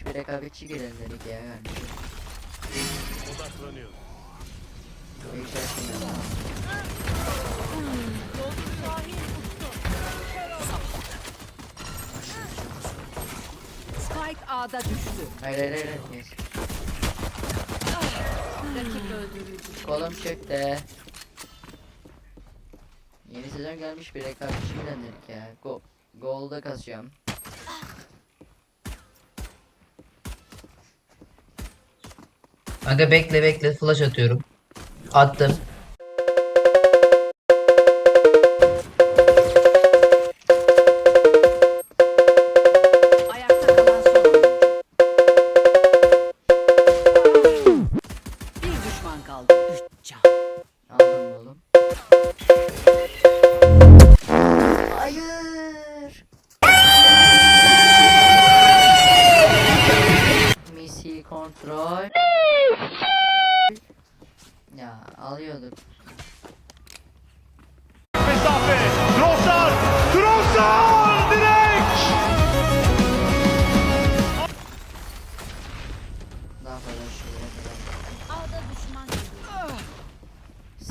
Gelmiş bir rekabetçi girelim dedik ya kardeşim. Odaklanıyor. Değişer şimdi. Spike A'da düştü. Hayır hayır hayır. hayır. Rakip öldürüldü. Kolum çıktı. Yeni sezon gelmiş bir rekabetçi girelim dedik ya. Go Golda kasıyorum. Kanka bekle bekle flash atıyorum. Attım.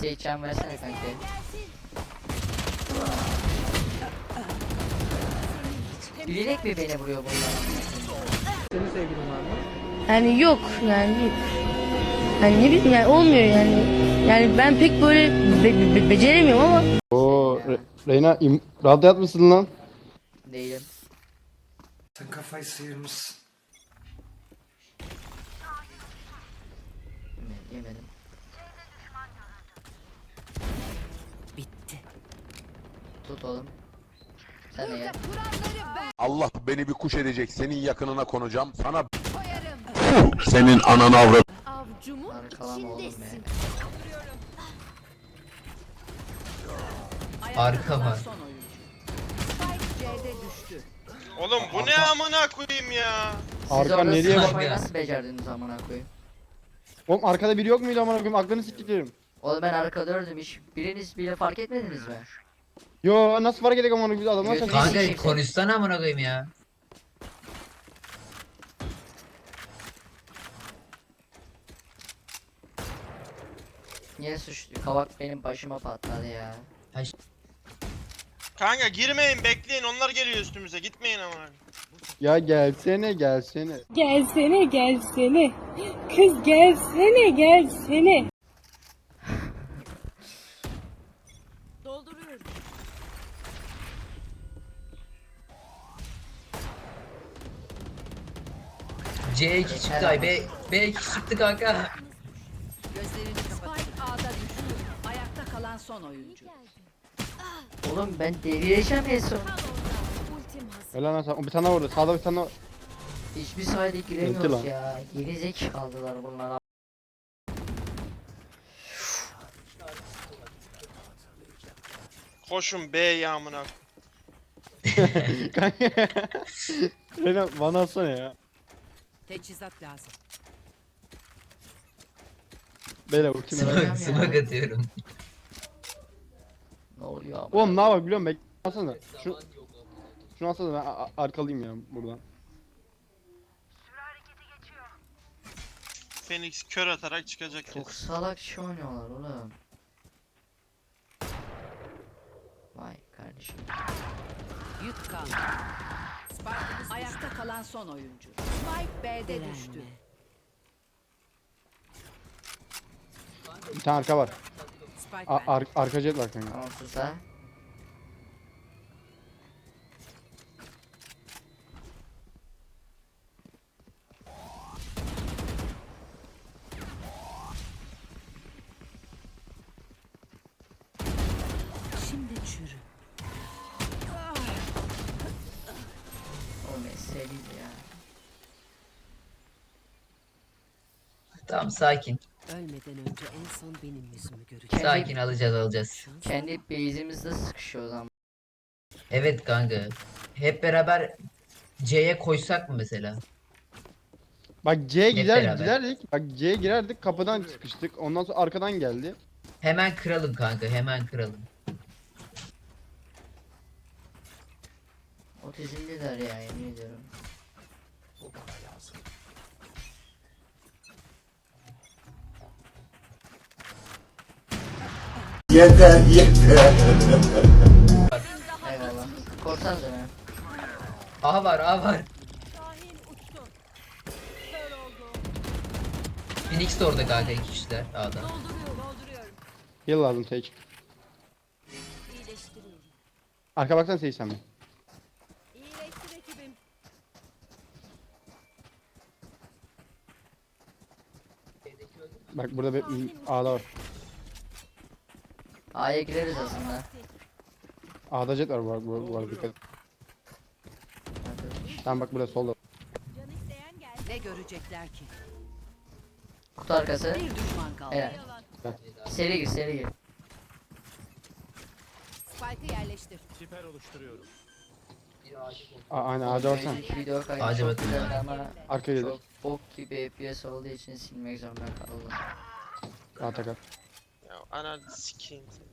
Seyçen versene kanka. Bilerek mi beni vuruyor bunlar? Yani yok yani yok. Yani ne bileyim yani olmuyor yani. Yani ben pek böyle be- be- beceremiyorum ama Oo Re- Reyna im- radyat mısın lan? Değilim. Sen kafayı sıyırmışsın. Yemedim, Yemedim. Bitti. Tut oğlum. Sen de gel. Allah beni bir kuş edecek. Senin yakınına konacağım. Sana senin ananı avrat. Avcumun Arkalama oğlum içindesin. ya. Arka var. C'de düştü. Oğlum bu ne amına koyayım ya? Siz Arka orada nereye sıçramayı bakıyor? nasıl becerdiniz amına koyayım? Oğlum arkada biri yok muydu amına koyayım? Aklını siktiklerim. Oğlum ben arkada ördüm hiç biriniz bile fark etmediniz mi? Yo nasıl fark edecek amına koyayım? Biz adamlar Götünü şaşırdık. Kanka konuşsana amına koyayım ya. Niye suçlu? Kavak benim başıma patladı ya. Kanka girmeyin bekleyin onlar geliyor üstümüze gitmeyin amına. Ya gelsene gelsene. gelsene gelsene. Kız gelsene gelsene. C2 çıktı ay B B2 çıktı kanka. Gözlerini kapat. Spike A'da düştü. Ayakta kalan son oyuncu. Oğlum ben delireceğim en son. Ultim hazır. Helal lan sen. Bir tane vurdu. Sağda bir tane. Hiçbir sayede Bitti giremiyoruz lan. ya. Geri zekalılar bunlar. Koşun B ya amına. Kanka. Reyna bana atsana ya. Teçhizat lazım. Beyler ultim var. Smoke, smoke atıyorum. Ne oluyor ama? Oğlum ne yapar biliyor musun? Bekle alsana. Şu, şunu alsana ben a- a- arkalıyım ya buradan. Phoenix kör atarak çıkacak. Çok salak şey oynuyorlar oğlum. Vay kardeşim. Yük kaldı. Spike ayakta kalan son oyuncu. Spike B'de düştü. Bir tane arka var. Spike A- ar- arka jet var kanka. Ha. Sakin. Ölmeden önce en son benim yüzümü görecek. Sakin alacağız alacağız. Kendi base'imizde sıkışıyoruz ama. Evet kanka. Hep beraber C'ye koysak mı mesela? Bak C'ye gider, beraber. giderdik. Bak C'ye girerdik kapıdan çıkıştık. Ondan sonra arkadan geldi. Hemen kıralım kanka hemen kıralım. Otizmliler ya yemin ediyorum. Yeter yeter. Eyvallah. Korsanız beni. A var A var. Oldu. Phoenix de orada kanka iki kişiler A'da. Dolduruyorum. Dolduruyorum. Heal lazım Sage. Arka baksana Sage sen mi? Bak burada bir A'da var. A'ya gireriz aslında. A'da jet var bu arada, bu arada dikkat et. Tamam bak burada solda. Can isteyen geldi. Ne görecekler ki? Kutu arkası. Bir düşman kaldı. Evet. Seri gir seri gir. Spike'ı yerleştir. Siper oluşturuyorum. A aynen A'da baksana. Önceki video kaydı çok bakın. güzeldi ama Arka gelir. çok bok gibi FPS olduğu için silmek zorunda kaldım. A takar. Ananı sikeyim. seni.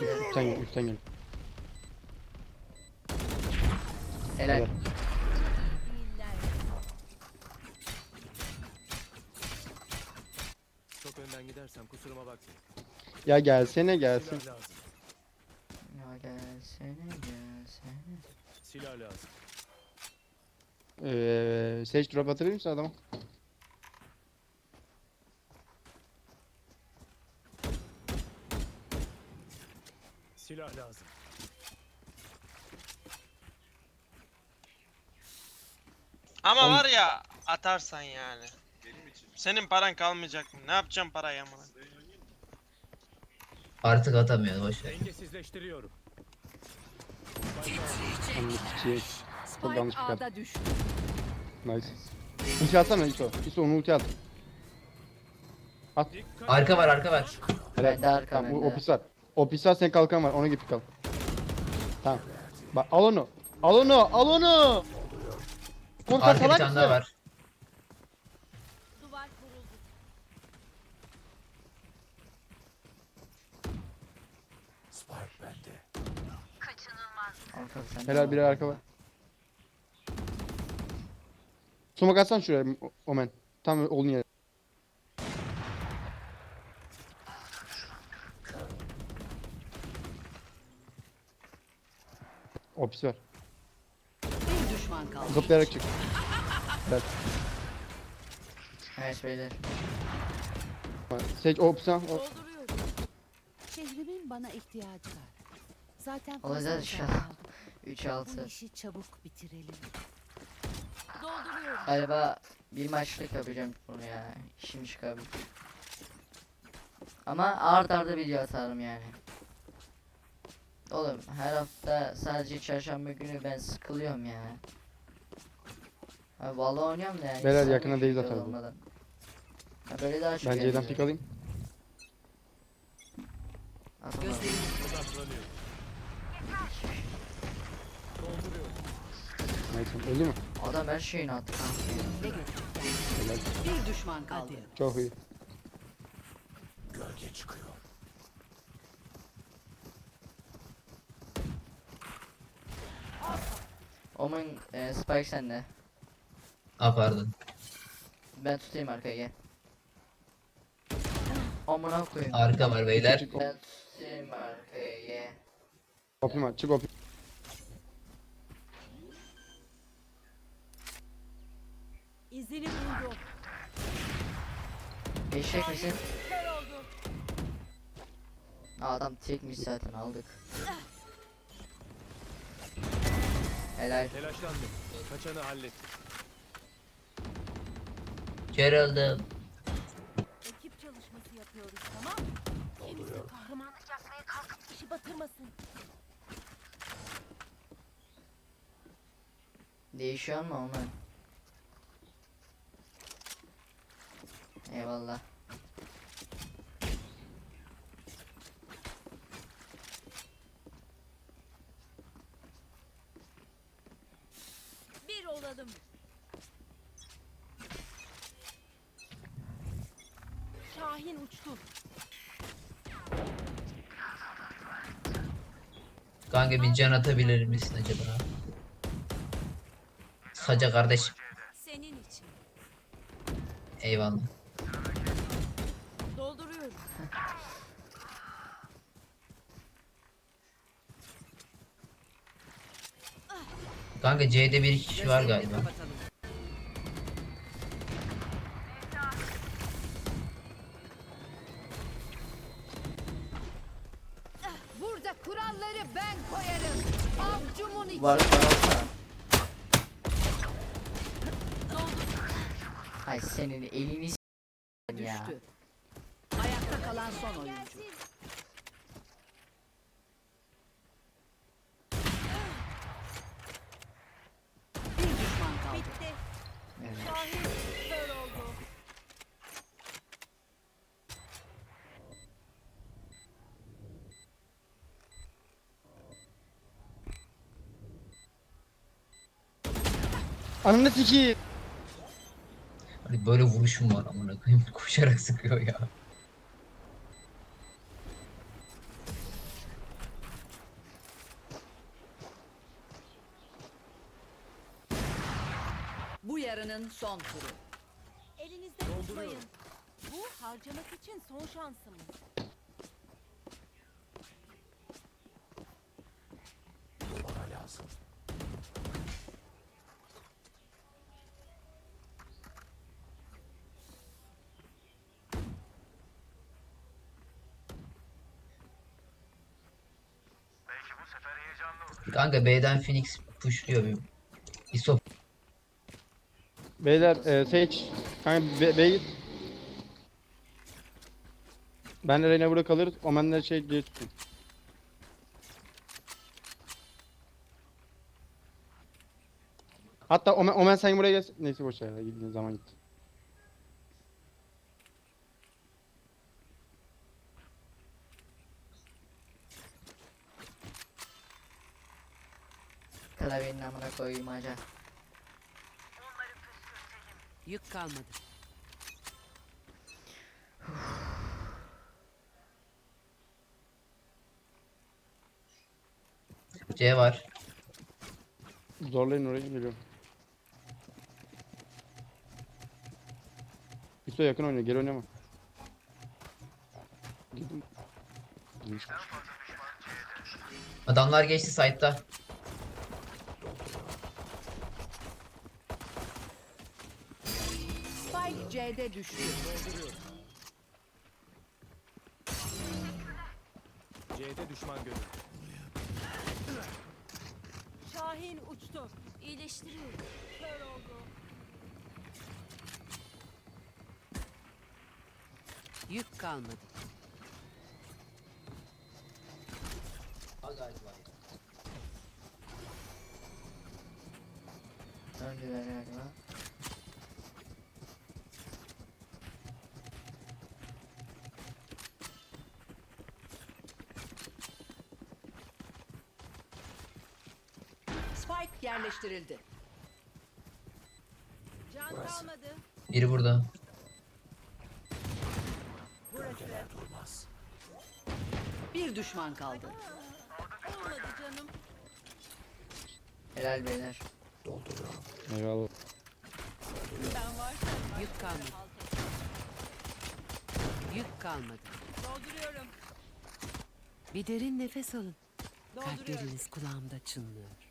Gider. üstten gel üstten gel. Helal. Çok önden gidersem kusuruma bakma. Ya gelsene gelsin. Silah lazım. Ya gelsene gelsene. Silah lazım. Ee, Sage drop atabilir misin adama? Silah lazım. Ama Oğlum- var ya atarsan yani. Senin paran kalmayacak mı? Ne yapacağım parayı amına? Artık atamıyor boş ver. Dengesizleştiriyorum. Şey. Çok yanlış Spike bir. A'da düştü. Nice. Ulti atsana İso. İso onu ulti at. Arka var arka var. Helal. Bende arka Tamam, o, bende. o pis var. O pis var senin kalkan var. Ona git kal. Tamam. Bak al onu. Al onu. Al onu. Sen Arka bir salak tane daha mısın? var. Duvar kuruldu. Arka sende Helal biri arka var. Sumak atsan şuraya Omen. Tam olduğun yere. O pis var. Bir düşman kaldı. Zıplayarak çık. Evet. Evet beyler. Sage o pis var. O- Dolduruyorum. Şehrimin bana ihtiyacı var. Zaten Olacağız inşallah. kaldı. 3-6. Bu işi çabuk bitirelim. Galiba bir maçlık yapacağım bunu ya. İşim çıkabilir. Ama ard arda video atarım yani. Oğlum her hafta sadece çarşamba günü ben sıkılıyorum ya. Ha, Valla oynuyorum da yani. Beyler, yakına değil atarız. olmadan. Ha, böyle daha çok Ben C'den eğlenceli. pik alayım. Atalım. Gözlerini Odaklanıyorum. Dolduruyorum. Neyse öldü mü? Adam her şeyini attı kanka. Helal. Bir düşman kaldı. Çok iyi. Gölge çıkıyor. Omen e, Spike sende. A pardon. Ben tutayım arkaya gel. Amına koyayım. Arka var beyler. Ben tutayım arkaya gel. Opim var. Çık opim. İzini buldu. Eşek misin? Adam tekmiş zaten aldık. Helal. Telaşlandım. Kaçanı hallettim. Kör oldum. Ekip çalışması yapıyoruz tamam mı? Kimse kahramanlık yapmaya kalkıp işi batırmasın. Değişiyor mu Omen? Eyvallah. Bir olalım. Şahin uçtu. Kanka bir can atabilir misin acaba? Saca kardeşim. Senin için. Eyvallah. Dolduruyorum. Kanka C'de bir kişi var galiba. kapatalım. Burada kuralları ben koyarım. Avcumun içi. Var varsa. Ay senin elini s- ya. Düştü. Ayakta kalan son oyuncu. Bir düşman kaldı. Bitti. Evet. Şahin kör oldu. Ananı sikeyim. Hani böyle vuruşum var amına koyayım. Koşarak sıkıyor ya. Bu yarının son turu. Elinizde tutmayın. Bu harcamak için son şansımız. Kanka B'den Phoenix pushluyor bir. İsop. Beyler e, Sage. Kanka be, bey. Ben Reyna burada kalır. Omenler şey diye tutun. Hatta Omen, Omen sen buraya gel. Neyse boş ver. Gittiğin zaman gitti. Klavyenin amına koyayım aca. Yük kalmadı. C var. Zorlayın oraya geliyorum. Üste yakın oynuyor. Geri oynama. Gidin. Adamlar geçti site'da. Spike C'de düştü. C'de düşman görüldü. Şahin uçtu. İyileştiriyorum. Kör oldu. Yük kalmadı. Öldüler galiba. Spike yerleştirildi. Can kalmadı. Biri burada. Bir düşman kaldı. Olmadı canım. Helal beyler. Eyvallah. Ben varsam Yük kalmadı. Yük kalmadı. dolduruyorum. Bir derin nefes alın. Dolduruyorum. Kalpleriniz kulağımda çınlıyor.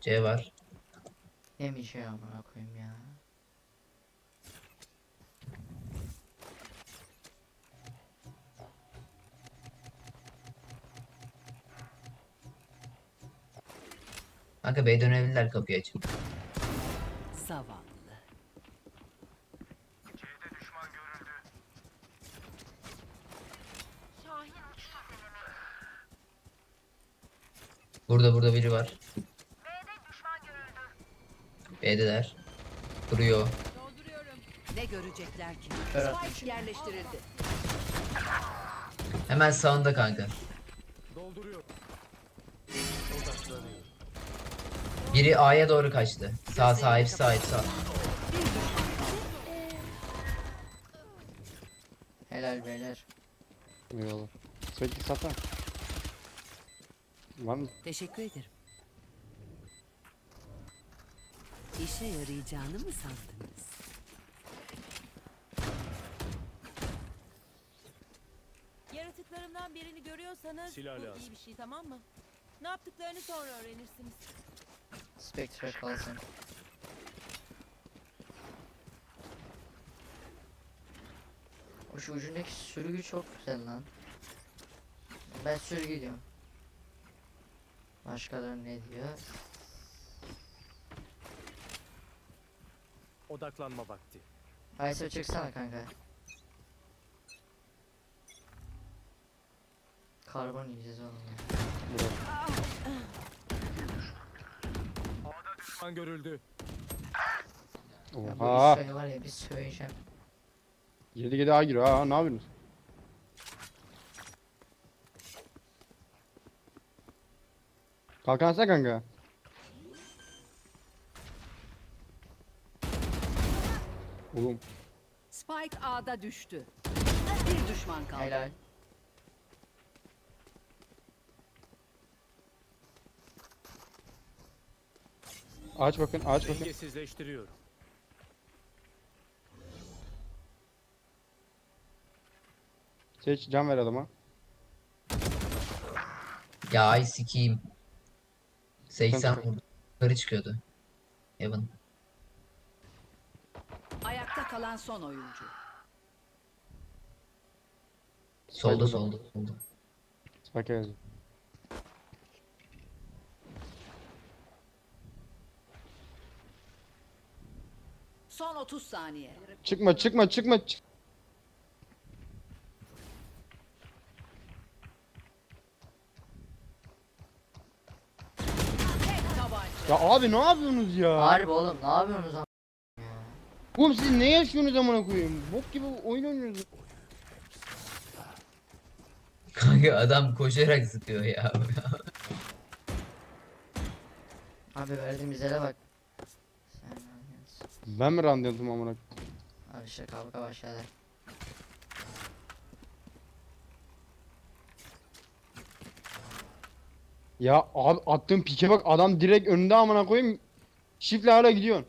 C var. Ya amına koyayım ya. Kanka B dönebilirler kapıyı açıp. Zavallı. Burada burada biri var. Kuruyor. Dolduruyorum. Ne görecekler ki? Spike yerleştirildi. Hemen sağında kanka. Biri A'ya doğru kaçtı. Sağ sağ hepsi sağ hepsi sağ. Helal beyler. Eyvallah. Sürekli satan. Var mı? Teşekkür ederim. İşe yarayacağını mı sandınız? Yaratıklarımdan birini görüyorsanız Silah bu lazım. iyi bir şey tamam mı? Ne yaptıklarını sonra öğrenirsiniz. Spectre kalsın. O şu ucundaki sürgü çok güzel lan. Ben sürgü diyorum. Başkaları ne diyor? Odaklanma vakti. Aysa çıksana kanka. Karbon yiyeceğiz oğlum ya. Düşman görüldü. Ya bu Oha. İso'ya var ya bir söyleyeceğim. 7 7 A giriyor. Ha ne yapıyorsunuz? Kalkansana kanka. Oğlum. Spike A'da düştü. Bir düşman kaldı. Helal. Aç bakın aç bakın. Dengesizleştiriyor. Seç can ver adama. Ya ay sikiyim. 80 Sen- vurdu. Yukarı çıkıyordu. Evan. Kalan son oyuncu. Solda solda solda. Bak yazıyor. Son 30 saniye. Çıkma çıkma çıkma. çık- Tek tabanca. Ya abi ne yapıyorsunuz ya? Harbi oğlum ne yapıyorsunuz? Oğlum siz ne yaşıyorsunuz amına koyayım? Bok gibi oyun oynuyorsunuz. Kanka adam koşarak sıkıyor ya. Abi verdiğimiz yere bak. Sen ne yapıyorsun? Ben mi randevutum amına? Abi işte kavga başladı. Ya abi attığım pike bak adam direkt önünde amına koyayım. Şifle hala gidiyorsun.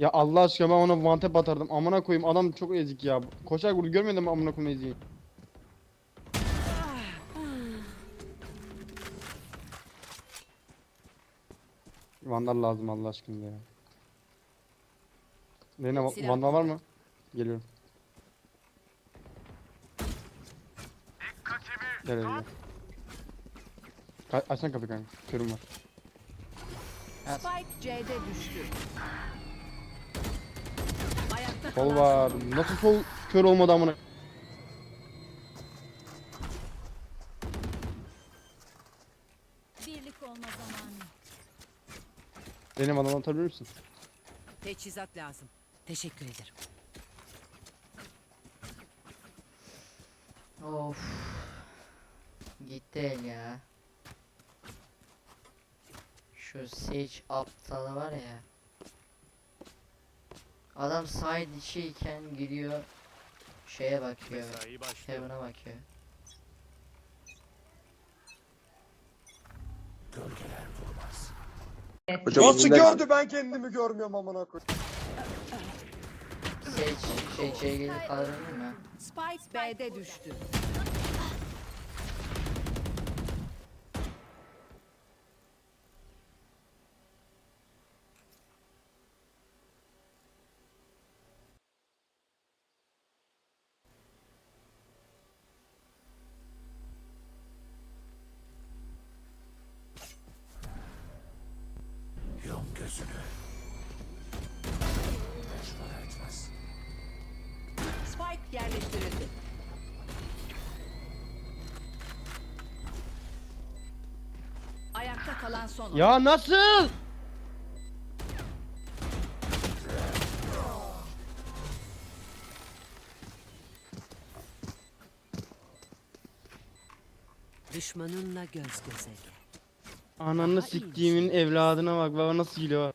Ya Allah aşkına ben ona tap atardım. Amına koyayım adam çok ezik ya. Koşar vurdu görmedin mi amına koyayım eziği? Vandal lazım Allah aşkına ya. Reyna va- Silah vandal var mı? Geliyorum. Gel gel gel. Ka- açsana kapıyı kanka. Körüm var. Spike C'de düştü. Sol var. Nasıl sol kör olmadı amına? Birlik olma zamanı. Benim adamı atabilir misin? Teçhizat lazım. Teşekkür ederim. Of. Gitti el ya. Şu Sage aptalı var ya. Adam side içiyken gidiyor şeye bakıyor. Heaven'a bakıyor. Nasıl gördü? Sage şey şey gelip kaldırabilir mi? Spike B'de düştü. kalan son. Ya nasıl? Düşmanınla göz göze gel. Ananı siktiğimin evladına bak baba nasıl gülüyor.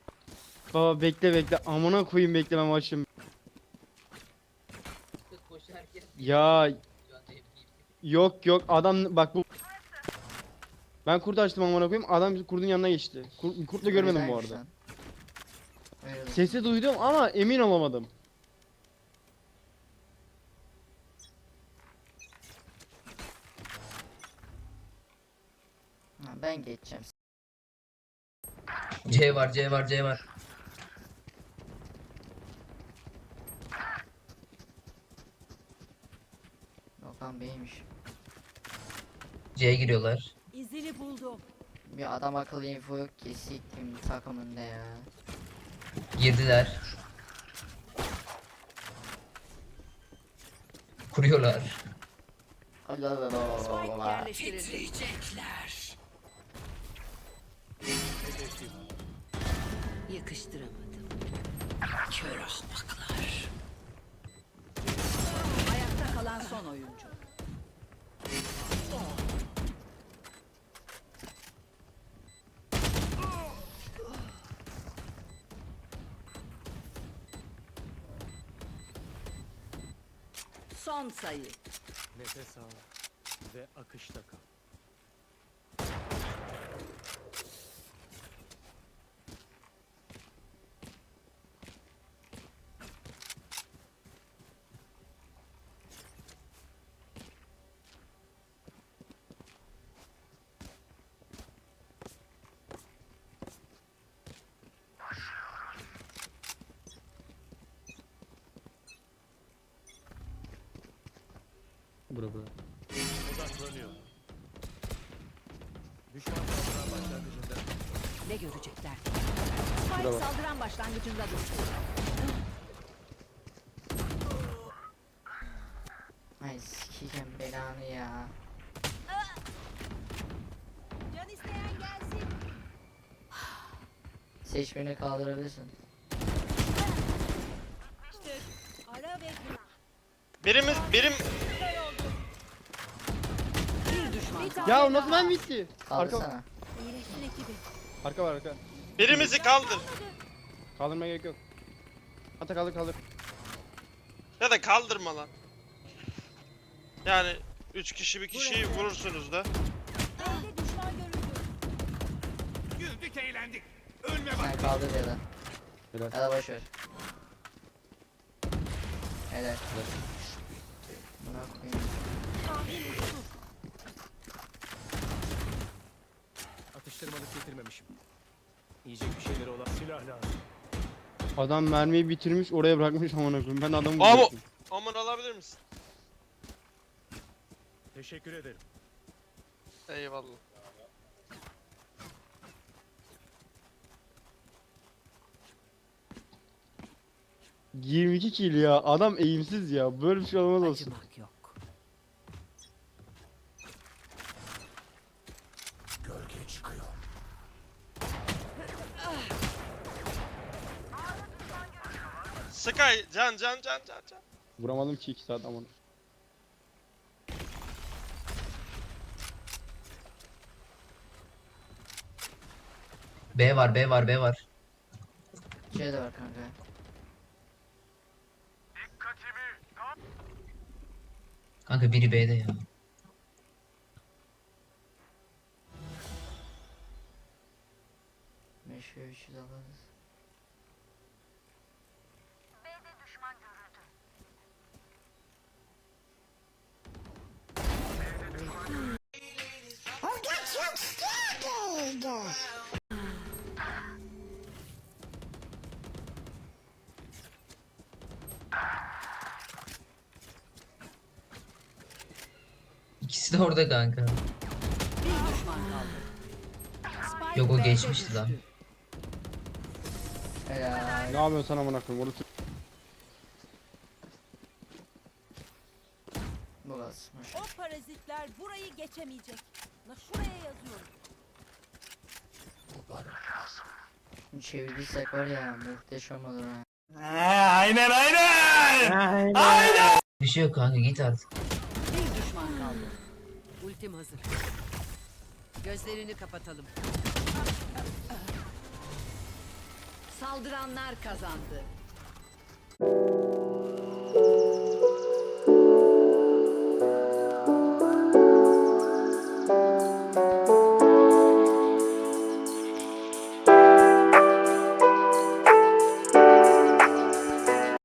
Baba bekle bekle amına koyayım bekleme başım. Ya yok yok adam bak bu ben kurt açtım amına koyayım adam kurdun yanına geçti. Kur, kurtla görmedim bu arada. Sesi duydum ama emin olamadım. Ha, ben geçeceğim. C var C var C var. Okan Bey'miş. C'ye giriyorlar. İzini buldum. Bir adam akıllı info yok ki siktim takımında ya. Girdiler. Kuruyorlar. Allah Allah Allah yerleştirildi. Yakıştıramadım. Kör ahmaklar. Ayakta kalan son oyuncu. Son sayı. Nefes al ve akışta kal. Bura bura. Odaklanıyor. Düşman saldıran başlangıcında. Ne görecekler? Şurada Spike bak. saldıran başlangıcında düştü. Ay sikeceğim belanı ya. Can isteyen gelsin. Seçmeni kaldırabilirsin. Ara ve Birimiz birim Bir düşman Ya nasıl ben bitti? Arka Kaldırsana. arka var arka. birimizi kaldır. Kaldırmaya gerek yok. Hatta kaldır kaldır. Ya da kaldırma lan. Yani üç kişi bir kişiyi vurursunuz da. B'de düşman görüldü. Sen kaldır ya da. Helal. Ya da boş ver. Helal. Buna koyayım. Atıştırmalık getirmemişim. Yiyecek bir şeyleri olan silah lazım. Adam mermiyi bitirmiş oraya bırakmış amına koyayım. Ben adamı Abi- vuracaktım. Omun alabilir misin? Teşekkür ederim. Eyvallah. Cık, 22 kill ya. Adam eğimsiz ya. Böyle bir şey olmaz olsun. acımak Sky can can can can can. Vuramadım ki 2 saat amına. B var B var B var. C de var kanka. Kanka biri B'de ya. Ve üçü de alırız. İkisi de orada kanka. Bir düşman kaldı. Spike Yok, o geçmişti lan. Helal. Ne yapıyorsun sen amına koyayım? Orası Bu basmış. O parazitler burayı geçemeyecek. La şuraya yazıyorum. Çevirdiysek var ya muhteşem olur ha. Bir şey yok kanka git artık. Ultim hazır. Gözlerini kapatalım. Saldıranlar kazandı.